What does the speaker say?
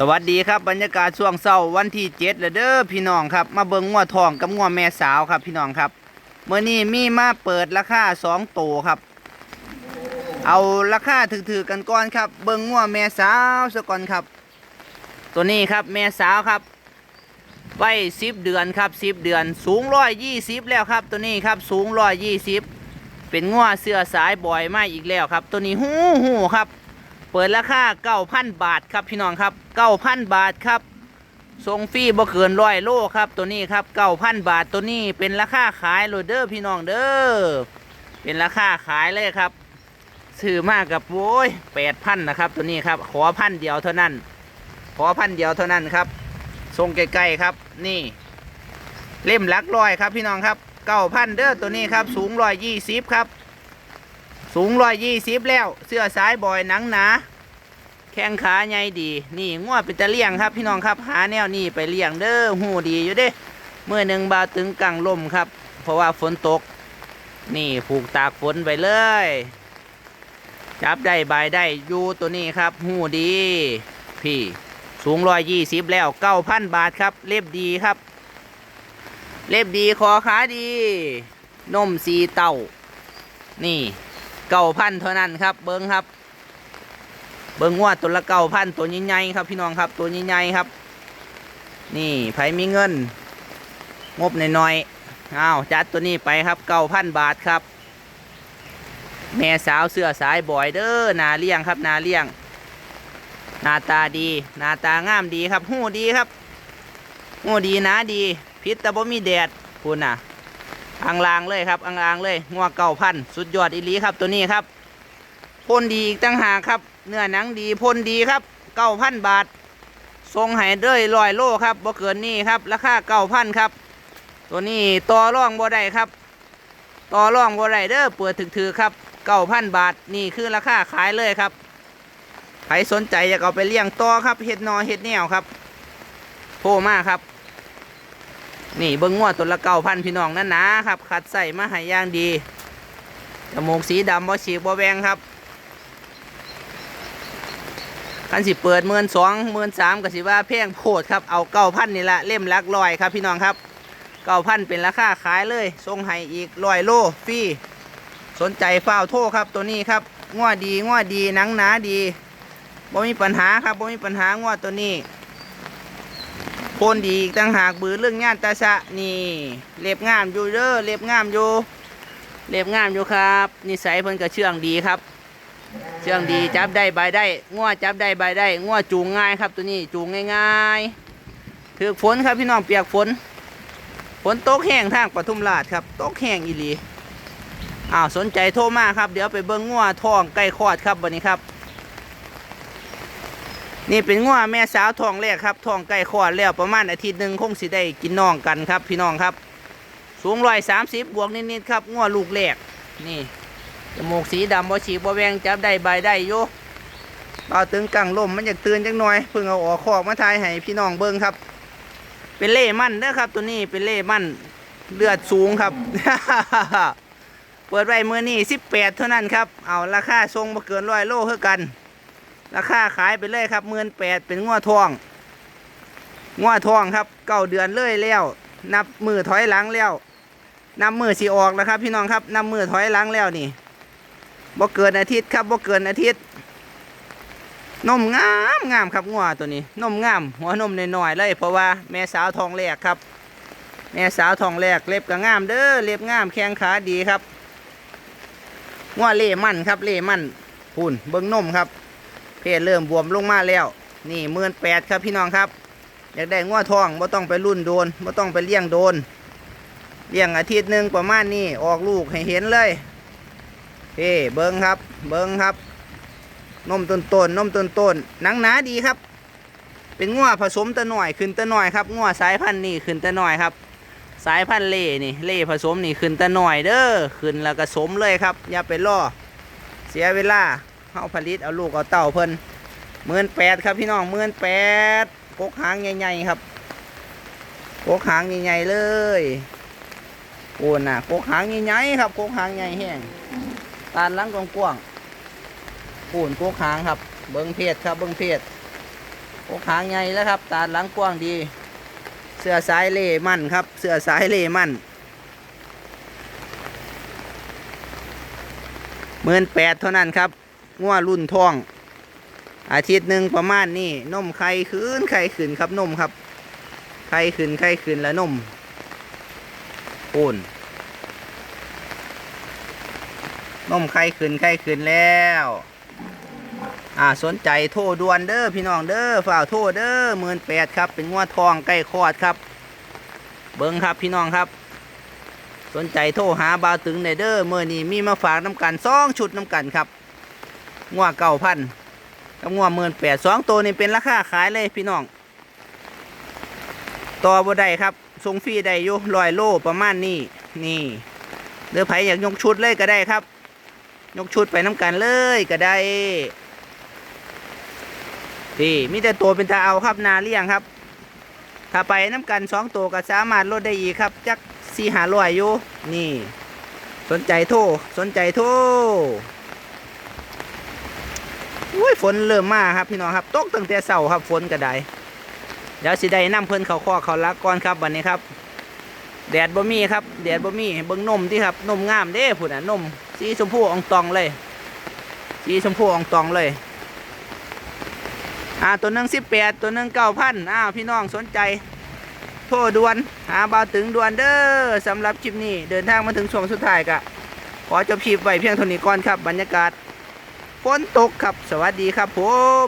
สวัสดีครับบรรยากาศช่วงเช้าวันที่เจ็ดแล้วเด้อพี่น้องครับ มาเบิ่งงัวทองกับงัวแม่สาวครับพี่น้องครับเมื่อนี้มีมาเปิดราคาสองโตครับ เอาราคาถือๆกันก่อนครับ เบิ่งงัวแม่สาวซะก่อนครับ ตัวนี้ครับแม่สาวครับไว้สิบเดือนครับสิบเดือน สูงร้อยยี่สิบแล้วครับ ตัวนี้ครับสูงร้อยยี่สิบเป็นงัวเสื้อสายบ่อยมาอีกแล้วครับ ตัวนี้หูหูครับ เปิดราคา9,000บาทครับพี่น้องครับ9,000บาทครับส่งฟรีบ่เกินร้อยโลครับตัวนี้ครับ9,000บาทตัวนี้เป็นราคาขายโลดเด้อพี่น้องเด้อเป็นราคาขายเลยครับซื้อมากกับโว้ย8,000นะครับ ตัวนี้ครับขอพันเดียวเท่านั้น ขอพันเดียวเท่านั้นครับส่งใกล้ๆครับนี่ เล่มลักร้อยครับพี่น้องครับ9,000เด้อตัวนี้ครับสูง120ครับ สูงร้อยยี่สิบแล้ว เสื้อสายบอยหนังหนาแข้งขาใหญ่ดี นี่ง้วเป็นตะเลี่ยงครับ พี่น้องครับหาแนวนี่ไปเลี้ยงเด้อหูดีอยู่เด้เมื่อหนึ่งบาวตึงกังลมครับ เพราะว่าฝนตก นี่ผูกตากฝนไปเลย จับได้บายได้อยู่ตัวนี้ครับหูดี พี่สูงร้อยยี่สิบแล้วเก้าพันบาทครับ เล็บดีครับ เล็บดีคอขาดีนมสีเต้านี่ เก้าพันเท่านั้นครับ เบิ้งครับ เบิ้งว่าตัวละเก้าพันตัวใหญ่ๆครับพี่น้องครับตัวใหญ่ๆครับ นี่ไผมีเงิน งบหน่อยๆอ้าวจัดตัวนี้ไปครับเก้าพันบาทครับ แม่สาวเสื้อสายบ่อยเด้อนาเลี้ยงครับนาเลี้ยงหน้าตาดีหน้าตางามดีครับหูดีครับหูดีนาดี พิษแต่บ่มีแดดคุณน่ะ อังลางเลยครับอังลางเลยงัวเก่าพันสุดยอดอีลีครับตัวนี้ครับพ่นดีอีกตั้งหากครับ เนื้อหนังดีพ่นดีครับเก้าพันบาททรงให้ด้วยลอยโลครับบ่เกินนี่ครับราคาเก้าพันครับ ตัวนี้ต่อร่องบ่ได้ครับต่อร่องบ่ได้เด้อเปิดถือๆครับเก้าพันบาทนี่คือราคาขายเลยครับใครสนใจอยากเอาไปเลี้ยงต่อครับเห็ดนอเห็ดแนวครับโทรมาครับ นี่เบิ้งงวดตัวละเก้าพันพี่น้องนั่นนะครับคัดใส่มาห้อย่างดีจมูกสีดำบ่ฉีกบ่แวงครับคันสิเปิดเมื่นสองเมื่นสามก็สิว่าแพงโพดครับเอาเก้าพันนี่ละเล่มลักลอยครับพี่น้องครับเก้าพันเป็นราคาขายเลยส่งให้อีกลอยโลฟรีสนใจฝ้าวโทรครับตัวนี้ครับงวดดีงวดดีหนังหนาดีบ่มีปัญหาครับบ่มีปัญหางวดตัวนี้ โคนดีต่างหากบือเรื่องงานตาสะนี่เล็บงามอยู่เด้อเล็บงามอยู่เล็บงามอยู่ครับนิสัยเพิ่นก็เชื่องดีครับ เชื่องดีจับได้ใบได้ง้วจับได้ใบได้ง้วจูงง่ายครับ ตัวนี้จูงง่ายๆถือฝนครับพี่น้องเปียกฝนฝนตกแห้งทางปทุมราชครับตกแห้งอีหลีอ้าวสนใจโทรมาครับ เดี๋ยวไปเบิ้งง้วทองใกล้คลอดครับวันนี้ครับ นี่เป็นง้อแม่สาวทองแรกครับทองใกล้คลอดแล้วประมาณอาทิตย์หนึ่งคงสิได้กินน้องกันครับ พี่น้องครับ สูงร้อยสามสิบบวกนิดๆครับง้อลูกแรกนี่จมูกสีดำบ่ฉีกบ่แวงจับได้ใบได้อยู่เบาตึงกังลมมันอยากตื่นจังหน่อยเพิ่งเอาออกคอกมาทายให้พี่น้องเบิ่งครับ เป็นเล่มั่นเด้อครับ ตัวนี้เป็นเล่มั่นเลือดสูงครับ เปิดไว้มือนี่สิบแปดเท่านั้นครับ เอาราคาทรงมาเกินร้อยโลเท่ากัน ราคาขายไปเลยครับหมื่นแปดเป็นงัวทองงัวทองครับเก้าเดือนเลยแล้วนับมือถอยหลังแล้วนับมือสีออกแล้วครับ พี่น้องครับนับมือถอยหลังแล้วนี่บ่เกินอาทิตย์ครับบ่เกินอาทิตย์นมงามงามครับงัวตัวนี้นมงามหัวนมน้อยๆเลยเพราะว่าแม่สาวทองแรกครับ แม่สาวทองแรกเล็บก็งามเด้อเล็บงามแข้งขาดีครับงัวเล่มั่นครับเล่มั่นพุ่นเบิ้งนมครับ ศเริ่มบวมลงมาแล้ว นี่หมื่นแปดครับพี่น้องครับอยากได้ง้อทองไม่ต้องไปรุ่นโดนไม่ต้องไปเลี้ยงโดนเลี้ยงอาทิตย์หนึ่งประมาณนี้ออกลูกให้เห็นเลยเฮ้เบิ้งครับ เบิ้งครับ นมต้นต้นๆนมต้นต้นๆหนังหนาดีครับ เป็นง้อผสมตะหน่อยขึ้นตะหน่อยครับง้อสายพันธุ์นี่ขึ้นตะหน่อยครับ สายพันธุ์เล่นี่เล่ผสมนี่ขึ้นตะหน่อยเด้อขึ้นแล้วก็สมเลยครับ อย่าไปล่อเสียเวลา เขาผลิตเอาลูกเอาเต่าเพิ่นหมื่นแปดครับพี่น้องหมื่นแปดกกหางใหญ่ๆครับกกหางใหญ่ๆเลยโอ้น่ะกกหางใหญ่ๆครับกกหางใหญ่แห้งตาลหลังกว้างๆปูนกกหางครับ เบิ้งเพศครับเบิ้งเพศอกหางใหญ่แล้วครับ ตาลังกว้างดี เสื้อสายเล่มั่นครับ เสื้อสายเล่มั่นหมื่นแปดเท่านั้นครับ งัวรุ่นทอง อาทิตย์หนึ่งประมาณนี้นมไข่ขึ้นไข่ขึ้นครับนมครับไข่ขึ้นไข่ขึ้นแล้วนมโอนนมไข่ขึ้นไข่ขึ้นแล้ว อ่าสนใจโทรด่วนเด้อพี่น้องเด้อฝ่าโทรเด้อหมื่นแปดครับเป็นงัวทองใกล้คลอดครับ เบิ้งครับพี่น้องครับ สนใจโทรหาบาวตึงในเด้อเมื่อนี้มีมาฝากน้ำกันสองชุดน้ำกันครับ งัวเก่าพันกับงัวหมื่นแปดสองตัวนี้เป็นราคาขายเลยพี่น้อง ต่อบ่ได้ครับส่งฟรีได้อยู่ร้อยโลประมาณนี้นี่เดือไผอยากยกชุดเลยก็ได้ครับ ยกชุดไปน้ำกันเลยก็ได้นี่มีแต่ตัวเป็นตาเอาครับนาเลี้ยงครับ ถ้าไปน้ำกันสองตัวก็สามารถลดได้อีกครับ จักสี่หาร้อยอยู่นี่ สนใจโทรสนใจโทร อุ้ยฝนเริ่มมาครับพี่น้องครับตกตั้งแต่เสาครับฝนก็ไดเดี๋ยวสิได้นำเพิ่นเขาข้อเขาลักก่อนครับวันนี้ครับ แดดบ่มีครับแดดบ่มีเบิ่งนมที่ครับนมงามเด้พุ่นน่ะนมสีชมพูอองตองเลย สีชมพูอองตองเลย อ่าตัวหนึ่งสิบแปดตัวหนึ่งเก้าพันอ้าวพี่น้องสนใจ โทรด่วนหาบาวถึงด่วนเด้อสำหรับคลิปนี้เดินทางมาถึงช่วงสุดท้ายกะขอจบคลิปไว้เพียงเท่านี้ก่อนครับบรรยากาศ ฝนตกครับ สวัสดีครับผม